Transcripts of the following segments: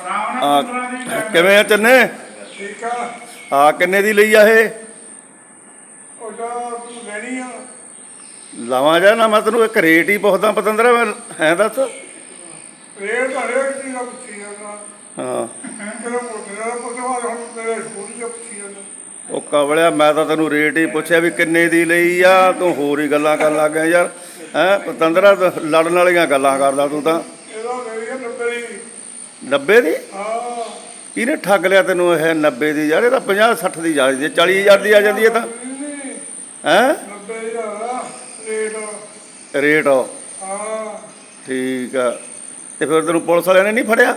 ਆਰਾਮ ਆ ਨਾਲ 15 ਦੀ time ਕਿਵੇਂ ਆ ਚੰਨੇ? ਠੀਕ ਆ। ਆ ਕਿੰਨੇ ਦੀ ਲਈ ਆ ਇਹ? ਉਹਦਾ ਤੂੰ ਲੈਣੀ ਆ। ਲਾਵਾਂ ਜਾ ਨਾ ਮੈਂ ਤੈਨੂੰ ਇੱਕ ਰੇਟ ਹੀ ਪੁੱਛਦਾ ਪਤੰਦਰਾ ਮੈਂ ਹੈ ਦੱਸ? ਰੇਟ ਹਰੇਕ ਚੀਜ਼ ਦਾ ਪੁੱਛੀ ਜਾਂਦਾ। ਹਾਂ। ਕਿਹੜਾ ਮੋਟੇ ਦਾ ਪੁੱਛਵਾ ਹੁਣ ਤੇਰੇ ਸਕੂਲ ਚ ਪੁੱਛੀ ਜਾਂਦਾ। ਉਹ ਕਵਲਿਆ ਮੈਂ ਤਾਂ ਤੈਨੂੰ ਰੇਟ ਹੀ ਪੁੱਛਿਆ ਵੀ ਕਿੰਨੇ ਦੀ ਲਈ ਆ ਤੂੰ ਹੋਰ ਹੀ ਗੱਲਾਂ ਕਰਨ ਲੱਗ ਗਿਆ ਯਾਰ। ਹੈ ਪਤੰਦਰਾ ਲੜਨ ਵਾਲੀਆਂ ਗੱਲਾਂ ਕਰਦਾ ਤੂੰ ਤਾਂ ਇਹਦਾ ਮੇਰੀ ਆ 90 ਦੀ 90 ਦੀ? ਹਾਂ ਕਿਹਨੇ ਠੱਗ ਲਿਆ ਤੈਨੂੰ ਇਹ 90 ਦੀ? ਯਾਰ ਇਹ ਤਾਂ 50 60 ਦੀ ਜਾਂਦੀ ਹੈ 40000 ਦੀ ਆ ਜਾਂਦੀ ਹੈ ਤਾਂ। ਹੈ? 90 ਹਜ਼ਾਰ ਆ ਰੇਟ। ਰੇਟ ਹਾਂ ਠੀਕ ਆ। ਤੇ ਫਿਰ ਤੈਨੂੰ ਪੁਲਿਸ ਵਾਲਿਆਂ ਨੇ ਨਹੀਂ ਫੜਿਆ?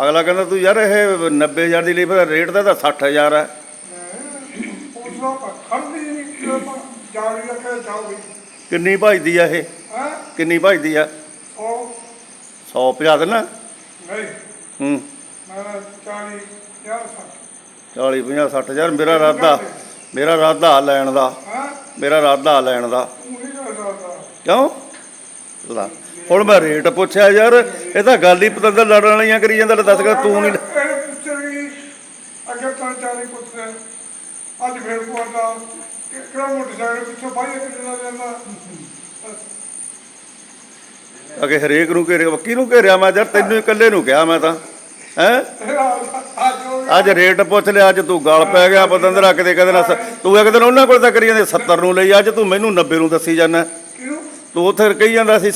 ਅਗਲਾ ਕਹਿੰਦਾ ਤੂੰ ਯਾਰ ਇਹ 90000 ਦੀ ਲਈ ਫਿਰ ਰੇਟ ਦਾ ਤਾਂ 60000 ਹੈ ਜਾ ਕਿੰਨੀ ਭਜਦੀ ਆ ਇਹ? ਕਿੰਨੀ ਭਜਦੀ ਆ? 100 ਭਜਾ ਦੇਣਾ ਨਹੀਂ। ਹੂੰ। ਮੈਂ 40 50 40 50 60000 ਮੇਰਾ ਇਰਾਦਾ ਮੇਰਾ ਇਰਾਦਾ ਲੈਣ ਦਾ। ਹਾਂ? ਮੇਰਾ ਇਰਾਦਾ ਲੈਣ ਦਾ। ਕਿਉਂ? ਲਾ ਹੁਣ ਮੈਂ ਰੇਟ ਪੁੱਛਿਆ ਯਾਰ ਇਹ ਤਾਂ ਗੱਲ ਹੀ ਪਤੰਦਰ ਲੜਨ ਵਾਲੀਆਂ ਕਰੀ ਜਾਂਦਾ ਲੈ ਦੱਸ ਕਰ ਤੂੰ ਨਹੀਂ ਅੱਗੇ ਤਾਂ ਚਾਲੀ ਪੁੱਛਿਆ। ਅੱਜ ਫੇਰ ਪੁੱਛਦਾ ਕਿ ਕਿਹੜਾ ਮੋਟਰਸਾਈਕਲ ਪਿੱਛੋਂ ਬਾਈ ਕਿੰਨਾ ਜਾਂਦਾ? ਅਗੇ ਹਰੇਕ ਨੂੰ ਘੇਰਿਆ ਵਕੀ ਨੂੰ ਘੇਰਿਆ ਮੈਂ ਯਾਰ ਤੈਨੂੰ ਇਕੱਲੇ ਨੂੰ ਕਿਹਾ ਮੈਂ ਤਾਂ। ਹੈ? ਅੱਜ ਰੇਟ ਪੁੱਛ ਲਿਆ ਅੱਜ ਤੂੰ ਗਲ ਪੈ ਗਿਆ ਪਤੰਦਰਾ ਕਿਤੇ ਕਹਿੰਦੇ ਨਾ ਤੂੰ ਇੱਕ ਦਿਨ ਉਹਨਾਂ ਕੋਲ ਤਾਂ ਕਰੀ ਜਾਂਦੇ 70 ਨੂੰ ਲਈ ਅੱਜ ਤੂੰ ਮੈਨੂੰ 90 ਨੂੰ ਦੱਸੀ ਜਾਂਦਾ। ਤੂੰ ਉੱਥੇ ਕਹੀ ਜਾਂਦਾ ਸੀ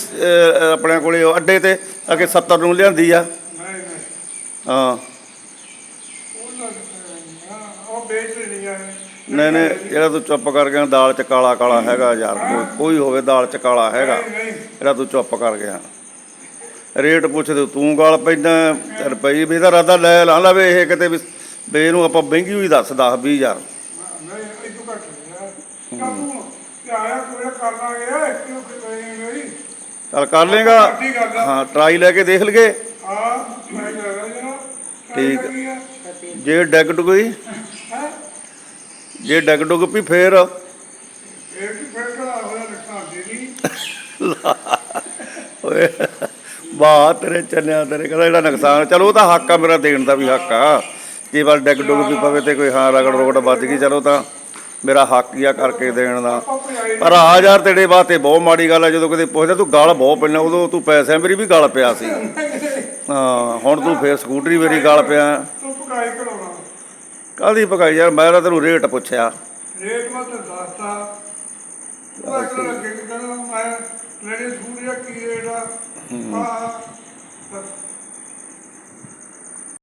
ਆਪਣੇ ਕੋਲੇ ਅੱਡੇ ਤੇ ਅਗੇ 70 ਨੂੰ ਲਿਆਂਦੀ ਆ। ਹਾਂ। ਉਹ ਵੇਚ ਨਹੀਂ ਆਏ। ਨਹੀਂ ਨਹੀਂ ਜਿਹੜਾ ਤੂੰ ਚੁੱਪ ਕਰ ਗਿਆ ਦਾਲ ਚ ਕਾਲਾ ਕਾਲਾ ਹੈਗਾ ਯਾਰ ਕੋਈ- ਕੋਈ ਹੋਵੇ ਦਾਲ ਚ ਕਾਲਾ ਹੈਗਾ ਜਿਹੜਾ ਤੂੰ ਚੁੱਪ ਕਰ ਗਿਆ। ਰੇਟ ਪੁੱਛਦੇ ਤੂੰ ਗਾਲ ਪੈਂਦਾ ਰੁਪਈ ਵੀ ਇਹਦਾ ਰਾਦਾ ਲੈ ਲਾ ਲਵੇ ਇਹ ਕਿਤੇ ਵੀ ਵੀ ਇਹਨੂੰ ਆਪਾਂ ਮਹਿੰਗੀ ਹੋਈ ਦੱਸ 10 20 ਹਜ਼ਾਰ। ਨਹੀਂ ਇਹ ਤੋਂ ਘੱਟ ਨਹੀਂ ਆ ਤੂੰ ਤੇ ਆਇਆ ਕੋਈ ਕਰਨਾ ਗਿਆ ਕਿਉਂ ਕਿ ਨਹੀਂ ਗਈ ਚੱਲ ਕਰ ਲੇਗਾ ਕਰਦਾ ਹਾਂ ਟਰਾਈ ਲੈ ਕੇ ਦੇਖ ਲਈਏ। ਹਾਂ ਮੈਂ ਜਾ ਰਿਹਾ ਜਨਾ ਠੀਕ। ਜੇ ਡੈਗ ਡੁੱਗ ਗਈ। ਹੈ ਜੇ ਡੈਗ ਡੁੱਗ ਪਈ ਫੇਰ? ਫਿਰ ਕਰਾ ਹੋਇਆ ਨੁਕਸਾਨ ਦੇ ਨਹੀਂ। ਓਏ ਵਾਹ ਤੇਰੇ ਚੱਲਿਆ ਤੇਰੇ ਕਹਿੰਦਾ ਜਿਹੜਾ ਨੁਕਸਾਨ ਚਲੋ ਉਹ ਤਾਂ ਹੱਕ ਆ ਮੇਰਾ ਦੇਣ ਦਾ ਵੀ ਹੱਕ ਆ। ਜੇ ਵਾਰ ਡੈਗ ਡੁੱਗ ਵੀ ਪਵੇ ਤੇ ਕੋਈ ਹਾਂ ਰਗੜ ਰੋਗੜ ਵੱਜ ਗਈ ਚਲੋ ਤਾਂ ਮੇਰਾ ਹੱਕ ਹੀ ਆ ਕਰਕੇ ਦੇਣ ਦਾ। ਪਰ ਆ ਯਾਰ ਤੇਰੇ ਵਾਸਤੇ ਬਹੁਤ ਮਾੜੀ ਗੱਲ ਆ ਜਦੋਂ ਕਿਤੇ ਪੁੱਛਦਾ ਤੂੰ ਗਲ ਬਹੁਤ ਪੈਣਾ ਉਦੋਂ ਤੂੰ ਪੈਸਿਆਂ ਮੇਰੀ ਵੀ ਗਲ ਪਿਆ ਸੀ। ਹਾਂ ਹੁਣ ਤੂੰ ਫੇਰ ਸਕੂਟਰੀ ਮੇਰੀ ਗਲ ਪਿਆ। ਕਾਹਦੀ ਪਕਾਈ ਯਾਰ ਮੈਂ ਤਾਂ ਤੈਨੂੰ ਰੇਟ ਪੁੱਛਿਆ। ਰੇਟ ਮੈਂ ਤੇ ਦੱਸਤਾ। ਉਹ ਅਗਲਾ ਲੱਗੇ ਕਿ ਕਹਿੰਦਾ ਮੈਂ ਲੈਣੇ ਜਾਂ ਕੀ ਰੇਟ ਆ? ਹਾਂ।